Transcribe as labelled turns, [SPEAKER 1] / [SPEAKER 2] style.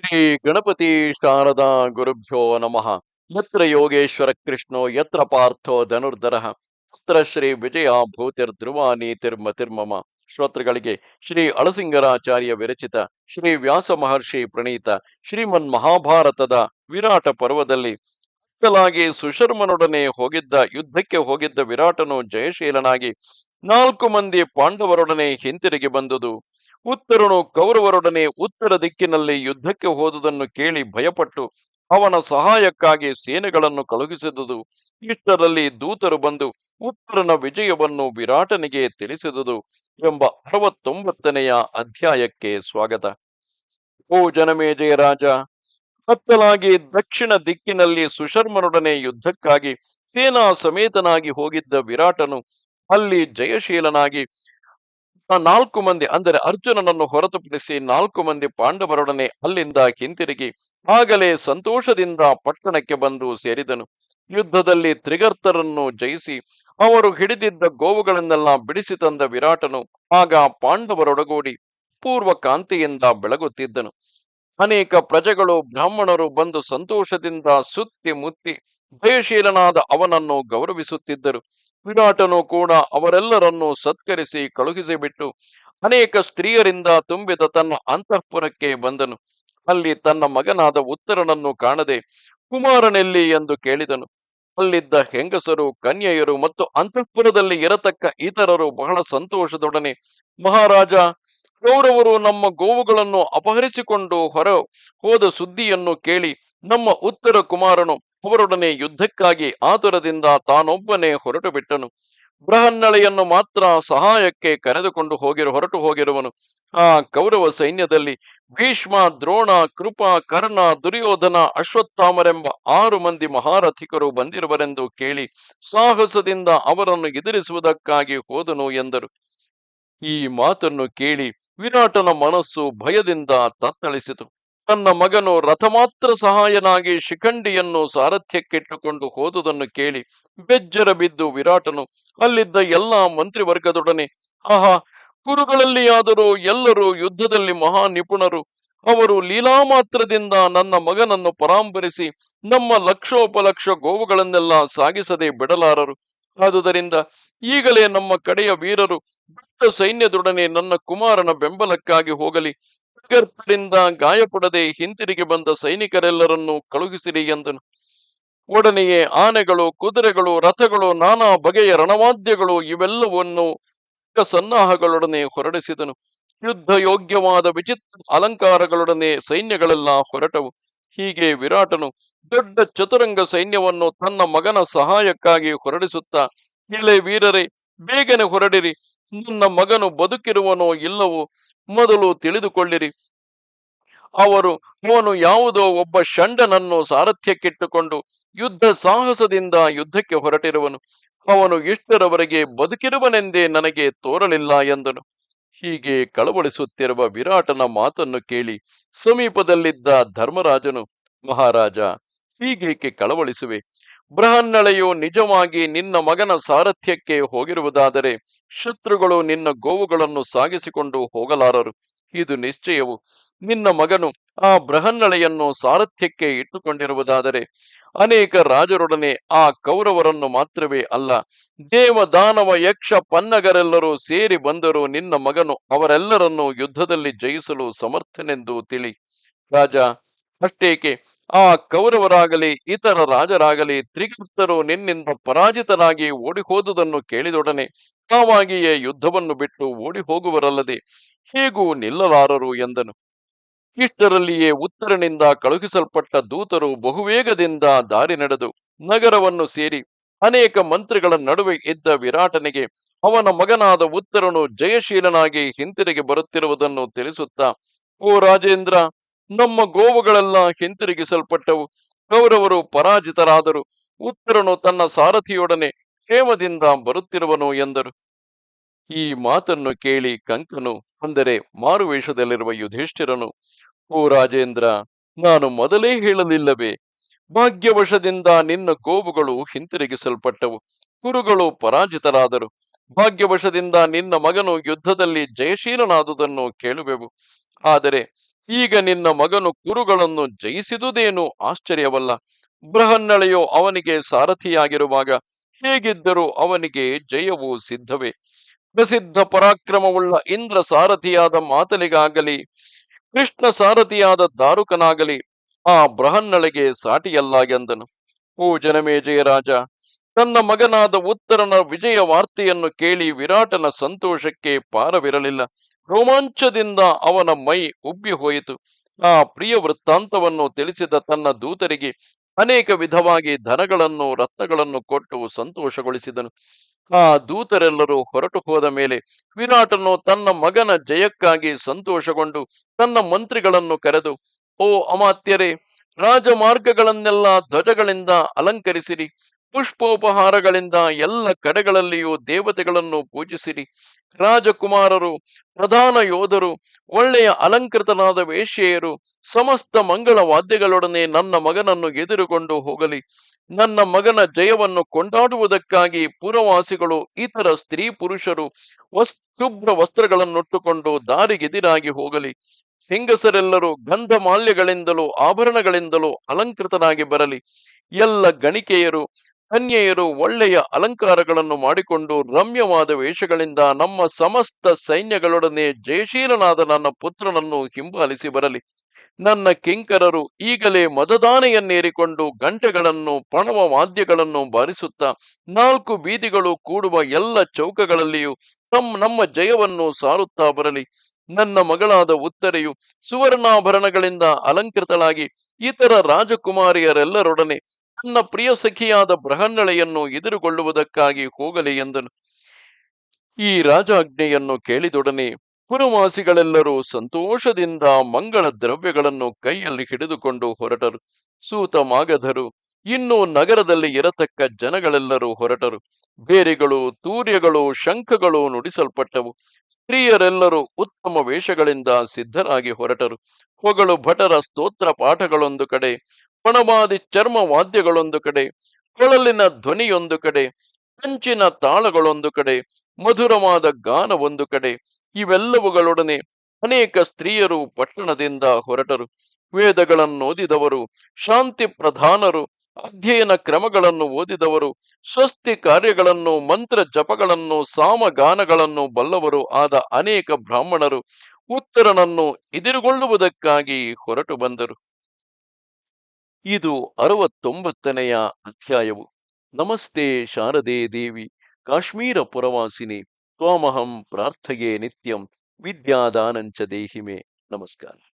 [SPEAKER 1] ಶ್ರೀ ಗಣಪತಿ ಶಾರದಾ ಗುರುಭ್ಯೋ ನಮಃ. ಯತ್ರ ಯೋಗೇಶ್ವರ ಕೃಷ್ಣೋ, ಯತ್ರ ಪಾರ್ಥೋ ಧನುರ್ಧರ ಯತ್ರ ಶ್ರೀ ವಿಜಯ ಭೂತಿರ್ ಧ್ರುವ ನೀತಿರ್ಮತಿರ್ಮಮ ಶ್ರೋತೃಗಳಿಗೆ ಶ್ರೀ ಅಳಸಿಂಗರಾಚಾರ್ಯ ವಿರಚಿತ ಶ್ರೀ ವ್ಯಾಸ ಮಹರ್ಷಿ ಪ್ರಣೀತ ಶ್ರೀಮನ್ ಮಹಾಭಾರತದ ವಿರಾಟ ಪರ್ವದಲ್ಲಿ ಅಕ್ಕಲಾಗಿ ಸುಶರ್ಮನೊಡನೆ ಹೋಗಿದ್ದ, ಯುದ್ಧಕ್ಕೆ ಹೋಗಿದ್ದ ವಿರಾಟನು ಜಯಶೀಲನಾಗಿ ನಾಲ್ಕು ಮಂದಿ ಪಾಂಡವರೊಡನೆ ಹಿಂತಿರುಗಿ ಬಂದುದು. ಉತ್ತರನು ಕೌರವರೊಡನೆ ಉತ್ತರ ದಿಕ್ಕಿನಲ್ಲಿ ಯುದ್ಧಕ್ಕೆ ಹೋದುದನ್ನು ಕೇಳಿ ಭಯಪಟ್ಟು ಅವನ ಸಹಾಯಕ್ಕಾಗಿ ಸೇನೆಗಳನ್ನು ಕಳುಹಿಸಿದುದು. ಇಷ್ಟರಲ್ಲಿ ದೂತರು ಬಂದು ಉತ್ತರನ ವಿಜಯವನ್ನು ವಿರಾಟನಿಗೆ ತಿಳಿಸಿದುದು ಎಂಬ ಅರವತ್ತೊಂಬತ್ತನೆಯ ಅಧ್ಯಾಯಕ್ಕೆ ಸ್ವಾಗತ. ಓ ಜನಮೇಜಯ ರಾಜ! ಕತ್ತಲಾಗಿ ದಕ್ಷಿಣ ದಿಕ್ಕಿನಲ್ಲಿ ಸುಶರ್ಮನೊಡನೆ ಯುದ್ಧಕ್ಕಾಗಿ ಸೇನಾ ಸಮೇತನಾಗಿ ಹೋಗಿದ್ದ ವಿರಾಟನು ಅಲ್ಲಿ ಜಯಶೀಲನಾಗಿ ನಾಲ್ಕು ಮಂದಿ, ಅಂದರೆ ಅರ್ಜುನನನ್ನು ಹೊರತುಪಡಿಸಿ ನಾಲ್ಕು ಮಂದಿ ಪಾಂಡವರೊಡನೆ ಅಲ್ಲಿಂದ ಹಿಂತಿರುಗಿ ಆಗಲೇ ಸಂತೋಷದಿಂದ ಪಟ್ಟಣಕ್ಕೆ ಬಂದು ಸೇರಿದನು. ಯುದ್ಧದಲ್ಲಿ ತ್ರಿಗರ್ತರನ್ನು ಜಯಿಸಿ ಅವರು ಹಿಡಿದಿದ್ದ ಗೋವುಗಳನ್ನೆಲ್ಲ ಬಿಡಿಸಿ ತಂದ ವಿರಾಟನು ಆಗ ಪಾಂಡವರೊಡಗೂಡಿ ಪೂರ್ವ ಕಾಂತಿಯಿಂದ ಬೆಳಗುತ್ತಿದ್ದನು. ಅನೇಕ ಪ್ರಜೆಗಳು ಬ್ರಾಹ್ಮಣರು ಬಂದು ಸಂತೋಷದಿಂದ ಸುತ್ತಿ ಮುತ್ತಿ ಭಯಶೀಲನಾದ ಅವನನ್ನು ಗೌರವಿಸುತ್ತಿದ್ದರು. ವಿರಾಟನು ಕೂಡ ಅವರೆಲ್ಲರನ್ನು ಸತ್ಕರಿಸಿ ಕಳುಹಿಸಿಬಿಟ್ಟು ಅನೇಕ ಸ್ತ್ರೀಯರಿಂದ ತುಂಬಿದ ತನ್ನ ಅಂತಃಪುರಕ್ಕೆ ಬಂದನು. ಅಲ್ಲಿ ತನ್ನ ಮಗನಾದ ಉತ್ತರನನ್ನು ಕಾಣದೆ ಕುಮಾರನೆಲ್ಲಿ ಎಂದು ಕೇಳಿದನು. ಅಲ್ಲಿದ್ದ ಹೆಂಗಸರು, ಕನ್ಯೆಯರು ಮತ್ತು ಅಂತಃಪುರದಲ್ಲಿ ಇರತಕ್ಕ ಇತರರು ಬಹಳ ಸಂತೋಷದೊಡನೆ, ಮಹಾರಾಜ ಕೌರವರು ನಮ್ಮ ಗೋವುಗಳನ್ನು ಅಪಹರಿಸಿಕೊಂಡು ಹೊರ ಹೋದ ಸುದ್ದಿಯನ್ನು ಕೇಳಿ ನಮ್ಮ ಉತ್ತರ ಕುಮಾರನು ಅವರೊಡನೆ ಯುದ್ಧಕ್ಕಾಗಿ ಆತುರದಿಂದ ತಾನೊಬ್ಬನೇ ಹೊರಟು ಬಿಟ್ಟನು. ಬೃಹನ್ನಳೆಯನ್ನು ಮಾತ್ರ ಸಹಾಯಕ್ಕೆ ಕರೆದುಕೊಂಡು ಹೋಗಿರು, ಹೊರಟು ಹೋಗಿರುವನು. ಆ ಕೌರವ ಸೈನ್ಯದಲ್ಲಿ ಭೀಷ್ಮ, ದ್ರೋಣ, ಕೃಪ, ಕರ್ಣ, ದುರ್ಯೋಧನ, ಅಶ್ವತ್ಥಾಮರೆಂಬ ಆರು ಮಂದಿ ಮಹಾರಥಿಕರು ಬಂದಿರುವರೆಂದು ಕೇಳಿ ಸಾಹಸದಿಂದ ಅವರನ್ನು ಎದುರಿಸುವುದಕ್ಕಾಗಿ ಹೋದನು ಎಂದರು. ಈ ಮಾತನ್ನು ಕೇಳಿ ವಿರಾಟನ ಮನಸ್ಸು ಭಯದಿಂದ ತತ್ತಳಿಸಿತು. ತನ್ನ ಮಗನು ರಥ ಮಾತ್ರ ಸಹಾಯನಾಗಿ ಶಿಖಂಡಿಯನ್ನು ಸಾರಥ್ಯಕ್ಕಿಟ್ಟುಕೊಂಡು ಹೋದುದನ್ನು ಕೇಳಿ ಬೆಜ್ಜರ ಬಿದ್ದು ವಿರಾಟನು, ಅಲ್ಲಿದ್ದ ಎಲ್ಲಾ ಮಂತ್ರಿವರ್ಗದೊಡನೆ, ಆಹಾ, ಕುರುಗಳಲ್ಲಿಯಾದರೂ ಎಲ್ಲರೂ ಯುದ್ಧದಲ್ಲಿ ಮಹಾ ನಿಪುಣರು ಅವರು ಲೀಲಾ ಮಾತ್ರದಿಂದ ನನ್ನ ಮಗನನ್ನು ಪರಾಂಬರಿಸಿ ನಮ್ಮ ಲಕ್ಷೋಪಲಕ್ಷ ಗೋವುಗಳನ್ನೆಲ್ಲ ಸಾಗಿಸದೆ ಬಿಡಲಾರರು. ಆದುದರಿಂದ ಈಗಲೇ ನಮ್ಮ ಕಡೆಯ ವೀರರು ದೊಡ್ಡ ಸೈನ್ಯದೊಡನೆ ನನ್ನ ಕುಮಾರನ ಬೆಂಬಲಕ್ಕಾಗಿ ಹೋಗಲಿ. ಗರ್ಭದಿಂದ ಗಾಯಪಡದೆ ಹಿಂತಿರುಗಿ ಬಂದ ಸೈನಿಕರೆಲ್ಲರನ್ನೂ ಕಳುಹಿಸಿರಿ ಎಂದನು. ಒಡನೆಯೇ ಆನೆಗಳು, ಕುದುರೆಗಳು, ರಥಗಳು, ನಾನಾ ಬಗೆಯ ರಣವಾದ್ಯಗಳು ಇವೆಲ್ಲವನ್ನು ಸನ್ನಾಹಗಳೊಡನೆ ಹೊರಡಿಸಿದನು. ಯುದ್ಧ ಯೋಗ್ಯವಾದ ವಿಚಿತ್ರ ಅಲಂಕಾರಗಳೊಡನೆ ಸೈನ್ಯಗಳೆಲ್ಲ ಹೊರಟವು. ಹೀಗೆ ವಿರಾಟನು ದೊಡ್ಡ ಚತುರಂಗ ಸೈನ್ಯವನ್ನು ತನ್ನ ಮಗನ ಸಹಾಯಕ್ಕಾಗಿ ಹೊರಡಿಸುತ್ತಾ ಎಲೆ ವೀರರೇ, ಬೇಗನೆ ಹೊರಡಿರಿ. ನನ್ನ ಮಗನು ಬದುಕಿರುವನೋ ಇಲ್ಲವೋ ಮೊದಲು ತಿಳಿದುಕೊಳ್ಳಿರಿ. ಅವರು, ಅವನು ಯಾವುದೋ ಒಬ್ಬ ಷಂಡನನ್ನು ಸಾರಥ್ಯಕ್ಕಿಟ್ಟುಕೊಂಡು ಯುದ್ಧ ಸಾಹಸದಿಂದ ಯುದ್ಧಕ್ಕೆ ಹೊರಟಿರುವನು. ಅವನು ಇಷ್ಟರವರೆಗೆ ಬದುಕಿರುವನೆಂದೇ ನನಗೆ ತೋರಲಿಲ್ಲ ಎಂದನು. ಹೀಗೆ ಕಳವಳಿಸುತ್ತಿರುವ ವಿರಾಟನ ಮಾತನ್ನು ಕೇಳಿ ಸಮೀಪದಲ್ಲಿದ್ದ ಧರ್ಮರಾಜನು, ಮಹಾರಾಜ, ಹೀಗೇಕೆ ಕಳವಳಿಸುವೆ? ಬೃಹನ್ನಳೆಯು ನಿಜವಾಗಿ ನಿನ್ನ ಮಗನ ಸಾರಥ್ಯಕ್ಕೆ ಹೋಗಿರುವುದಾದರೆ ಶತ್ರುಗಳು ನಿನ್ನ ಗೋವುಗಳನ್ನು ಸಾಗಿಸಿಕೊಂಡು ಹೋಗಲಾರರು. ಇದು ನಿಶ್ಚಯವು. ನಿನ್ನ ಮಗನು ಆ ಬೃಹನ್ನಳೆಯನ್ನು ಸಾರಥ್ಯಕ್ಕೆ ಇಟ್ಟುಕೊಂಡಿರುವುದಾದರೆ ಅನೇಕ ರಾಜರೊಡನೆ ಆ ಕೌರವರನ್ನು ಮಾತ್ರವೇ ಅಲ್ಲ ದೇವ ದಾನವ ಯಕ್ಷ ಪನ್ನಗರೆಲ್ಲರೂ ಸೇರಿ ಬಂದರೂ ನಿನ್ನ ಮಗನು ಅವರೆಲ್ಲರನ್ನೂ ಯುದ್ಧದಲ್ಲಿ ಜಯಿಸಲು ಸಮರ್ಥನೆಂದು ತಿಳಿ. ರಾಜ, ಅಷ್ಟೇಕೆ? ಆ ಕೌರವರಾಗಲಿ, ಇತರ ರಾಜರಾಗಲಿ ತ್ರಿಗುಪ್ತರು ನಿನ್ನಿಂದ ಪರಾಜಿತರಾಗಿ ಓಡಿ ಹೋದುದನ್ನು ಕೇಳಿದೊಡನೆ ತಾವಾಗಿಯೇ ಯುದ್ಧವನ್ನು ಬಿಟ್ಟು ಓಡಿ ಹೋಗುವರಲ್ಲದೆ ಹೇಗೂ ನಿಲ್ಲಲಾರರು ಎಂದನು. ಇಷ್ಟರಲ್ಲಿಯೇ ಉತ್ತರನಿಂದ ಕಳುಹಿಸಲ್ಪಟ್ಟ ದೂತರು ಬಹುವೇಗದಿಂದ ದಾರಿ ನಡೆದು ನಗರವನ್ನು ಸೇರಿ ಅನೇಕ ಮಂತ್ರಿಗಳ ನಡುವೆ ಇದ್ದ ವಿರಾಟನಿಗೆ ಅವನ ಮಗನಾದ ಉತ್ತರನು ಜಯಶೀಲನಾಗಿ ಹಿಂತಿರುಗಿ ಬರುತ್ತಿರುವುದನ್ನು ತಿಳಿಸುತ್ತಾ, ಓ ರಾಜೇಂದ್ರ, ನಮ್ಮ ಗೋವುಗಳೆಲ್ಲ ಹಿಂತಿರುಗಿಸಲ್ಪಟ್ಟವು. ಕೌರವರು ಪರಾಜಿತರಾದರು. ಉತ್ತರನು ತನ್ನ ಸಾರಥಿಯೊಡನೆ ಕ್ಷೇಮದಿಂದ ಬರುತ್ತಿರುವನು ಎಂದರು. ಈ ಮಾತನ್ನು ಕೇಳಿ ಕಂಕನು ಅಂದರೆ ಮಾರುವೇಷದಲ್ಲಿರುವ ಯುಧಿಷ್ಠಿರನು, ಓ ರಾಜೇಂದ್ರ, ನಾನು ಮೊದಲೇ ಹೇಳಲಿಲ್ಲವೇ? ಭಾಗ್ಯವಶದಿಂದ ನಿನ್ನ ಕೋಪುಗಳು ಹಿಂತಿರುಗಿಸಲ್ಪಟ್ಟವು. ಕುರುಗಳು ಪರಾಜಿತರಾದರು. ಭಾಗ್ಯವಶದಿಂದ ನಿನ್ನ ಮಗನು ಯುದ್ಧದಲ್ಲಿ ಜಯಶೀಲನಾದುದನ್ನು ಕೇಳುವೆವು. ಆದರೆ ಈಗ ನಿನ್ನ ಮಗನು ಕುರುಗಳನ್ನು ಜಯಿಸಿದುದೇನು ಆಶ್ಚರ್ಯವಲ್ಲ. ಬೃಹನ್ನಳೆಯೋ ಅವನಿಗೆ ಸಾರಥಿಯಾಗಿರುವಾಗ ಹೇಗಿದ್ದರೂ ಅವನಿಗೆ ಜಯವು ಸಿದ್ಧವೇ. ಪ್ರಸಿದ್ಧ ಪರಾಕ್ರಮವುಳ್ಳ ಇಂದ್ರ ಸಾರಥಿಯಾದ ಮಾತಲಿಗಾಗಲಿ ಕೃಷ್ಣ ಸಾರಥಿಯಾದ ದಾರುಕನಾಗಲಿ, ಆ ಬೃಹನ್ನಳೆಗೆ ಸಾಟಿಯಲ್ಲ ಎಂದನು. ಓ ಜನಮೇ ರಾಜ! ತನ್ನ ಮಗನಾದ ಉತ್ತರನ ವಿಜಯ ವಾರ್ತೆಯನ್ನು ಕೇಳಿ ವಿರಾಟನ ಸಂತೋಷಕ್ಕೆ ಪಾರವಿರಲಿಲ್ಲ. ರೋಮಾಂಚದಿಂದ ಅವನ ಮೈ ಉಬ್ಬಿ ಹೋಯಿತು ಆ ಪ್ರಿಯ ವೃತ್ತಾಂತವನ್ನು ತಿಳಿಸಿದ ತನ್ನ ದೂತರಿಗೆ ಅನೇಕ ವಿಧವಾಗಿ ಧನಗಳನ್ನು, ರತ್ನಗಳನ್ನು ಕೊಟ್ಟು ಸಂತೋಷಗೊಳಿಸಿದನು. ಆ ದೂತರೆಲ್ಲರೂ ಹೊರಟು ಹೋದ ಮೇಲೆ ವಿರಾಟನು ತನ್ನ ಮಗನ ಜಯಕ್ಕಾಗಿ ಸಂತೋಷಗೊಂಡು ತನ್ನ ಮಂತ್ರಿಗಳನ್ನು ಕರೆದು, ಓ ಅಮಾತ್ಯರೇ, ರಾಜಮಾರ್ಗಗಳನ್ನೆಲ್ಲ ಧ್ವಜಗಳಿಂದ ಅಲಂಕರಿಸಿರಿ. ಪುಷ್ಪೋಪಹಾರಗಳಿಂದ ಎಲ್ಲ ಕಡೆಗಳಲ್ಲಿಯೂ ದೇವತೆಗಳನ್ನು ಪೂಜಿಸಿರಿ. ರಾಜಕುಮಾರರು, ಪ್ರಧಾನ ಯೋಧರು, ಒಳ್ಳೆಯ ಅಲಂಕೃತನಾದ ವೇಶ್ಯೆಯರು, ಸಮಸ್ತ ಮಂಗಳ ವಾದ್ಯಗಳೊಡನೆ ನನ್ನ ಮಗನನ್ನು ಎದುರುಕೊಂಡು ಹೋಗಲಿ. ನನ್ನ ಮಗನ ಜಯವನ್ನು ಕೊಂಡಾಡುವುದಕ್ಕಾಗಿ ಪುರವಾಸಿಗಳು, ಇತರ ಸ್ತ್ರೀ ಪುರುಷರು ವಸ್, ಶುಭ್ರ ವಸ್ತ್ರಗಳನ್ನುಟ್ಟುಕೊಂಡು ದಾರಿಗೆದಿರಾಗಿ ಹೋಗಲಿ. ಹೆಂಗಸರೆಲ್ಲರೂ ಗಂಧ ಮಾಲ್ಯಗಳಿಂದಲೂ ಆಭರಣಗಳಿಂದಲೂ ಅಲಂಕೃತನಾಗಿ ಬರಲಿ. ಎಲ್ಲ ಗಣಿಕೆಯರು, ಕನ್ಯೆಯರು ಒಳ್ಳೆಯ ಅಲಂಕಾರಗಳನ್ನು ಮಾಡಿಕೊಂಡು ರಮ್ಯವಾದ ವೇಷಗಳಿಂದ ನಮ್ಮ ಸಮಸ್ತ ಸೈನ್ಯಗಳೊಡನೆ ಜಯಶೀಲನಾದ ನನ್ನ ಪುತ್ರನನ್ನು ಹಿಂಬಾಲಿಸಿ ಬರಲಿ. ನನ್ನ ಕಿಂಕರರು ಈಗಲೇ ಮತದಾನೆಯನ್ನೇರಿಕೊಂಡು ಗಂಟೆಗಳನ್ನು, ಪಣವ ವಾದ್ಯಗಳನ್ನು ಬಾರಿಸುತ್ತಾ, ನಾಲ್ಕು ಬೀದಿಗಳು ಕೂಡುವ ಎಲ್ಲ ಚೌಕಗಳಲ್ಲಿಯೂ ತಮ್ಮ ನಮ್ಮ ಜಯವನ್ನು ಸಾರುತ್ತಾ ಬರಲಿ. ನನ್ನ ಮಗಳಾದ ಉತ್ತರೆಯು ಸುವರ್ಣಾಭರಣಗಳಿಂದ ಅಲಂಕೃತಳಾಗಿ, ಇತರ ರಾಜಕುಮಾರಿಯರೆಲ್ಲರೊಡನೆ ನನ್ನ ಪ್ರಿಯ ಸಖಿಯಾದ ಬೃಹನ್ನಳೆಯನ್ನು ಎದುರುಗೊಳ್ಳುವುದಕ್ಕಾಗಿ ಹೋಗಲಿ ಎಂದನು. ಈ ರಾಜಾಜ್ಞೆಯನ್ನು ಕೇಳಿದೊಡನೆ ಪುರವಾಸಿಗಳೆಲ್ಲರೂ ಸಂತೋಷದಿಂದ ಮಂಗಳ ದ್ರವ್ಯಗಳನ್ನು ಕೈಯಲ್ಲಿ ಹಿಡಿದುಕೊಂಡು ಹೊರಟರು. ಸೂತ ಮಾಗಧರು, ಇನ್ನು ನಗರದಲ್ಲಿ ಇರತಕ್ಕ ಜನಗಳೆಲ್ಲರೂ ಹೊರಟರು. ಬೇರೆಗಳು, ತೂರ್ಯಗಳು, ಶಂಖಗಳು ನುಡಿಸಲ್ಪಟ್ಟವು. ಸ್ತ್ರೀಯರೆಲ್ಲರೂ ಉತ್ತಮ ವೇಷಗಳಿಂದ ಸಿದ್ಧರಾಗಿ ಹೊರಟರು. ಹೊಗಳು ಭಟರ ಸ್ತೋತ್ರ ಪಾಠಗಳೊಂದು ಕಡೆ ಪಣಬಾದಿ ಚರ್ಮ ವಾದ್ಯಗಳೊಂದು ಕಡೆ, ಕೊಳಲಿನ ಧ್ವನಿಯೊಂದು ಕಡೆ, ಕಂಚಿನ ತಾಳಗಳೊಂದು ಕಡೆ, ಮಧುರವಾದ ಗಾನ ಒಂದು ಕಡೆ, ಇವೆಲ್ಲವುಗಳೊಡನೆ ಅನೇಕ ಸ್ತ್ರೀಯರು ಪಟ್ಟಣದಿಂದ ಹೊರಟರು. ವೇದಗಳನ್ನು ಓದಿದವರು, ಶಾಂತಿ ಪ್ರಧಾನರು, ಅಧ್ಯಯನ ಕ್ರಮಗಳನ್ನು ಓದಿದವರು, ಸ್ವಸ್ತಿ ಕಾರ್ಯಗಳನ್ನು, ಮಂತ್ರ ಜಪಗಳನ್ನು ಸಾಮಗಾನಗಳನ್ನು ಬಲ್ಲವರು ಆದ ಅನೇಕ ಬ್ರಾಹ್ಮಣರು ಉತ್ತರನನ್ನು ಎದುರುಗೊಳ್ಳುವುದಕ್ಕಾಗಿ ಹೊರಟು ಬಂದರು. ಇದು ಅರವತ್ತೊಂಬತ್ತನೆಯ ಅಧ್ಯಾಯವು. ನಮಸ್ತೆ ಶಾರದೆ ದೇವಿ ಕಾಶ್ಮೀರ ಪುರವಾಸಿನಿ ತ್ವಾಮಹಂ ಪ್ರಾರ್ಥಯೇ ನಿತ್ಯಂ ವಿದ್ಯಾದಾನಂಚ ದೇಹಿಮೆ. ನಮಸ್ಕಾರ.